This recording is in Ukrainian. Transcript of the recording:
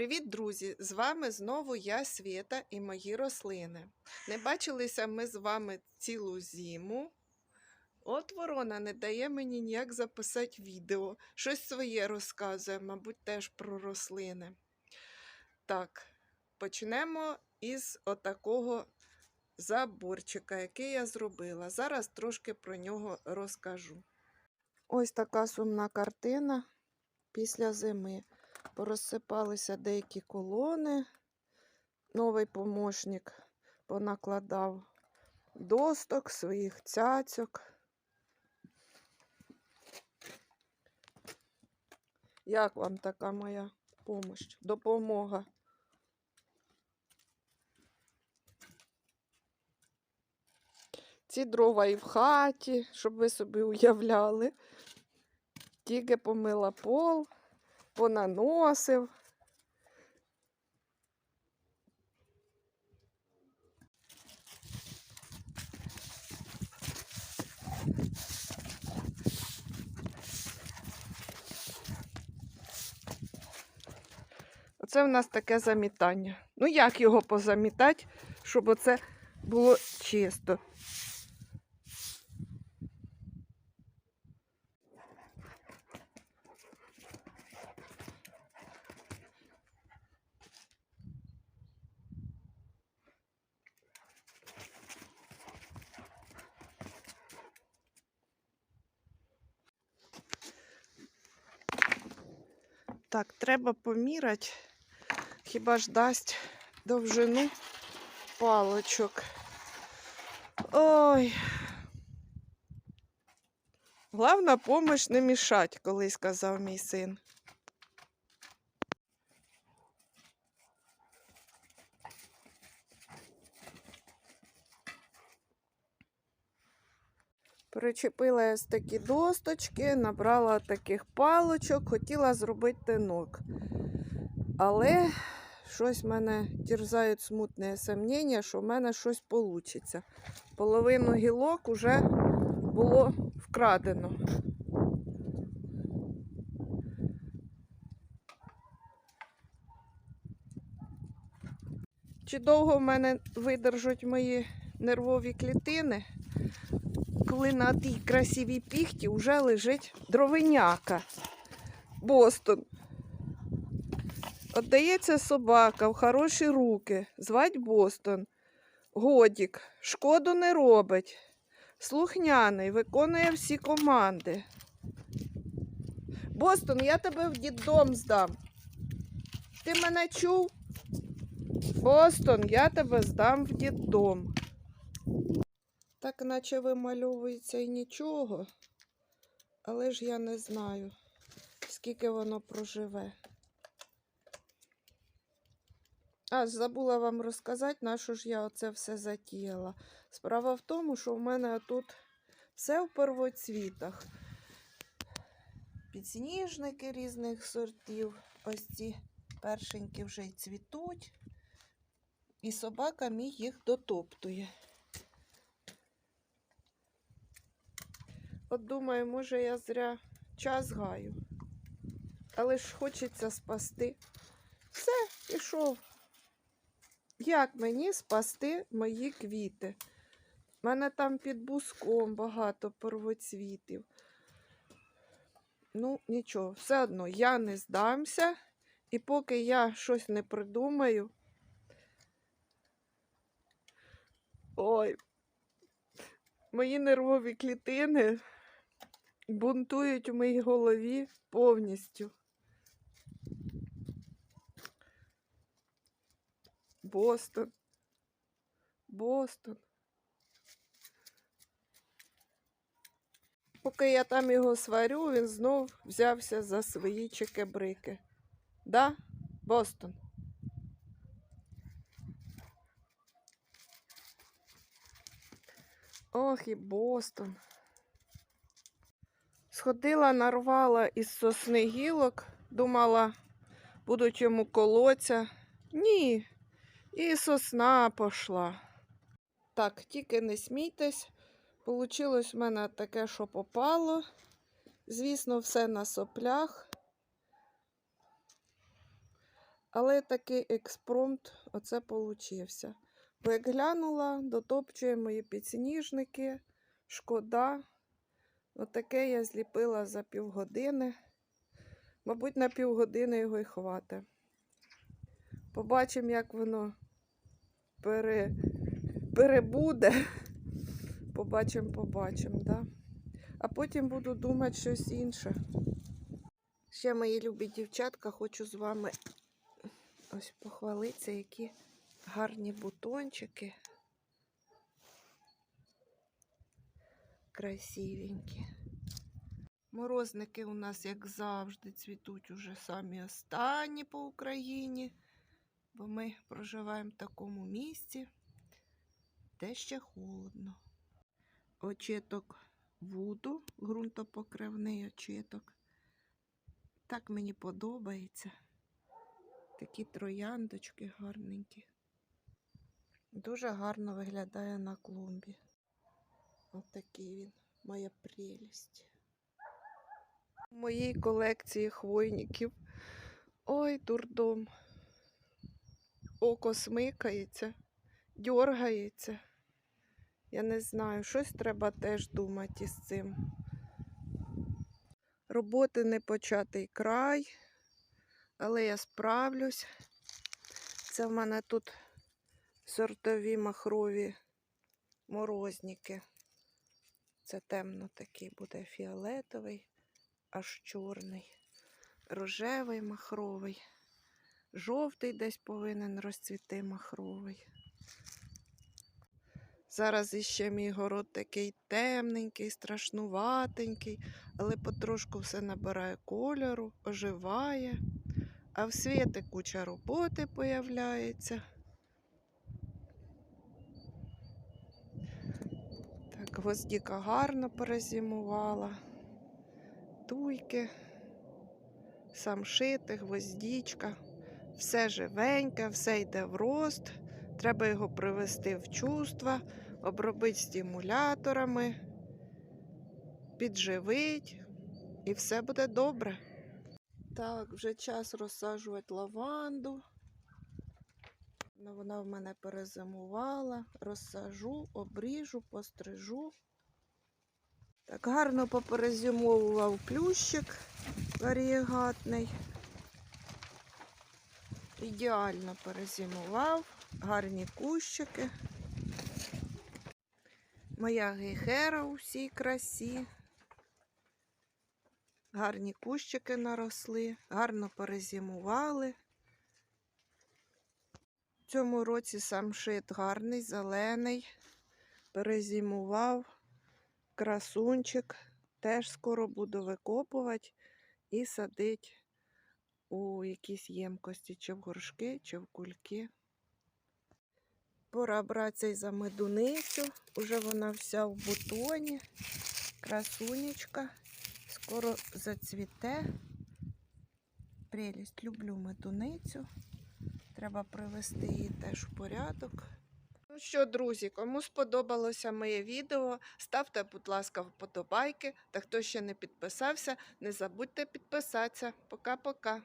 Привіт, друзі! З вами знову я, Свєта, і мої рослини. Не бачилися ми з вами цілу зиму. От ворона не дає мені ніяк записати відео. Щось своє розказує, мабуть, теж про рослини. Так, почнемо із отакого заборчика, який я зробила. Зараз трошки про нього розкажу. Ось така сумна картина після зими. Порозсипалися деякі колони. Новий помощник понакладав досток, своїх цяцьок. Як вам така моя помощь, допомога? Ці дрова і в хаті, щоб ви собі уявляли. Тільки помила пол понаносив. Оце в нас таке замітання. Ну, як його позамітати, щоб оце було чисто. Так, треба поміряти, хіба ж дасть довжину палочок. Ой. Главна помощь не мішать, колись сказав мій син. Причепила я такі досточки, набрала таких палочок, хотіла зробити тинок. Але щось мене терзають смутне сумніння, що в мене щось вийде. Половину гілок вже було вкрадено. Чи довго в мене видержать мої нервові клітини? Коли на тій красивій піхті вже лежить дровиняка. Бостон. Отдається собака в хороші руки. Звать Бостон. Годік. Шкоду не робить. Слухняний, виконує всі команди. Бостон, я тебе в діддом здам. Ти мене чув? Бостон, я тебе здам в діддом. Так наче вимальовується і нічого, але ж я не знаю, скільки воно проживе. А, забула вам розказати, на що ж я оце все затіяла. Справа в тому, що в мене тут все в первоцвітах. Підсніжники різних сортів. Ось ці першенькі вже й цвітуть. І собака мій їх дотоптує. От думаю, може я зря час гаю. Але ж хочеться спасти. Все, пішов. Як мені спасти мої квіти? У мене там під буском багато первоцвітів. Ну, нічого, все одно я не здамся. І поки я щось не придумаю. Ой, мої нервові клітини бунтують у моїй голові повністю. Бостон. Бостон. Поки я там його сварю, він знов взявся за свої чекебрики. Да, Бостон? Ох і Бостон. Сходила, нарвала із сосни гілок, думала, будуть йому колоться. Ні, і сосна пішла. Так, тільки не смійтесь. Получилось в мене таке, що попало. Звісно, все на соплях. Але такий експромт оце получився. Бо як глянула, дотопчує мої підсніжники, шкода. Отаке я зліпила за півгодини. Мабуть, на півгодини його й хватить. Побачимо, як воно пере... перебуде. Побачимо, побачимо, да? А потім буду думати щось інше. Ще, мої любі дівчатка, хочу з вами ось похвалитися, які гарні бутончики. Красивенькі. Морозники у нас, як завжди, цвітуть уже самі останні по Україні, бо ми проживаємо в такому місці, де ще холодно. Очіток вуду, ґрунтопокривний очіток. Так мені подобається. Такі трояндочки гарненькі. Дуже гарно виглядає на клумбі. Отакий він, моя прелість. У моїй колекції хвойників. Ой, дурдом. Око смикається, дьоргається. Я не знаю, щось треба теж думати із цим. Роботи не початий край, але я справлюсь. Це в мене тут сортові махрові морозники. Це темно такий буде фіолетовий, аж чорний, рожевий махровий, жовтий десь повинен розцвіти махровий. Зараз іще мій город такий темненький, страшнуватенький, але потрошку все набирає кольору, оживає, а в світи куча роботи появляється. Так, гвоздіка гарно перезимувала. Туйки, самшити, гвоздічка. Все живеньке, все йде в рост. Треба його привести в чувства, обробити стимуляторами, підживити, і все буде добре. Так, вже час розсаджувати лаванду. Ну, Вона в мене перезимувала. Розсажу, обріжу, пострижу. Так, гарно поперезимовував плющик варієгатний. Ідеально перезимував, гарні кущики. Моя гейхера у всій красі. Гарні кущики наросли, гарно перезимували. Цьому році сам шит гарний, зелений, перезимував, красунчик. Теж скоро буду викопувати і садити у якісь ємкості, чи в горшки, чи в кульки. Пора братися й за медуницю. Уже вона вся в бутоні. Красунечка. Скоро зацвіте. Прелість. Люблю медуницю. Треба привести її теж в порядок. Ну що, друзі, кому сподобалося моє відео, ставте, будь ласка, вподобайки. Та хто ще не підписався, не забудьте підписатися. Пока-пока.